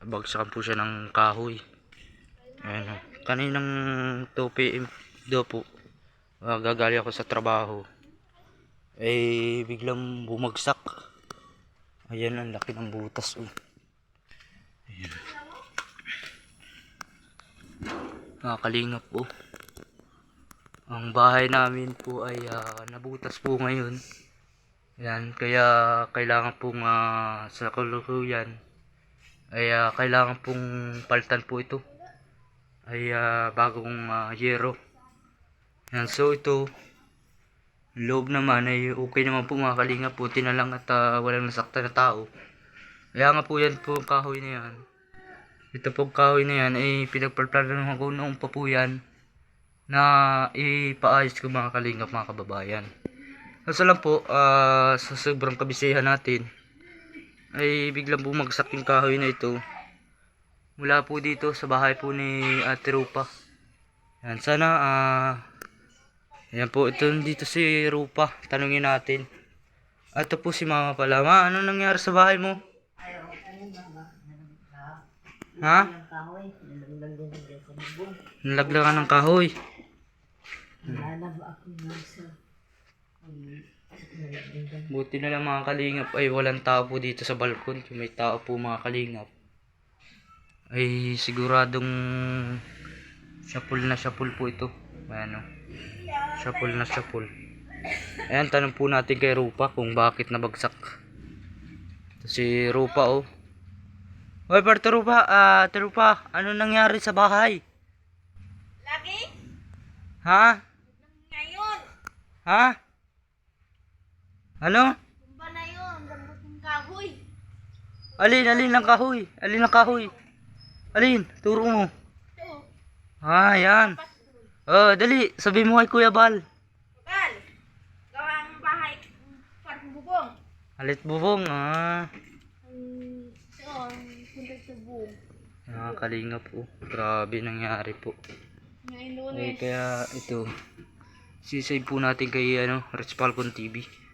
Bagsakan po siya ng kahoy. Ayan o. Kaninang 2 p.m. daw po. gagali ako sa trabaho. Eh, biglang bumagsak. Ayan, ang laki ng butas. Oh. Ayan. Nakakalingap po. Ang bahay namin po ay ah, nabutas po ngayon. Yan, kaya kailangan pong ah, sa kalukuyan ay ah, kailangan pong palitan po ito. Ay ah, bagong ah, yero. Yan, so ito loob naman ay okay naman po mga kalingap puti na lang at ah, walang nasaktan na tao. Kaya nga po yan po kahoy na yan. Ito po kahoy na yan ay pinagpaplano ko noong pa po yan na ipaayos ko mga kalingap mga kababayan. Kaso lang po, ah, sa sobrang kabisihan natin, ay biglang bumagsak yung kahoy na ito. Mula po dito sa bahay po ni Ate Rupa. Yan, sana, ah, yan po, ito dito si Rupa. Tanungin natin. Ito po si Mama pala. Ma, ano nangyari sa bahay mo? Ha? Nalaglagan ng kahoy. Buti na lang mga kalingap ay walang tao po dito sa balkon. Kung may tao po mga kalingap ay siguradong syapul na syapul po ito. Ayan o. Syapul na syapul. Ayan, tanong po natin kay Rupa kung bakit nabagsak. Si Rupa oh. Hoy, Parto Rupa, ah, Ate Rupa, ano nangyari sa bahay? Lagi? Ha? Ngayon? Ha? Ano? Ba na yun? Lambot ng kahoy. Alin, alin ang kahoy? Alin ang kahoy? Alin? Turo mo. Ito. Ah, yan. Oh, dali. Sabi mo kay Kuya Bal. Bakal. Gawa ang bahay. Parang bubong. Alit bubong. Ah. Ang ito, ang punta sa buong. Nakakalinga po. Grabe nangyari po. Ngayon Eh, lunes. kaya ito. Sisave po natin kay ano, Rich Falcon TV.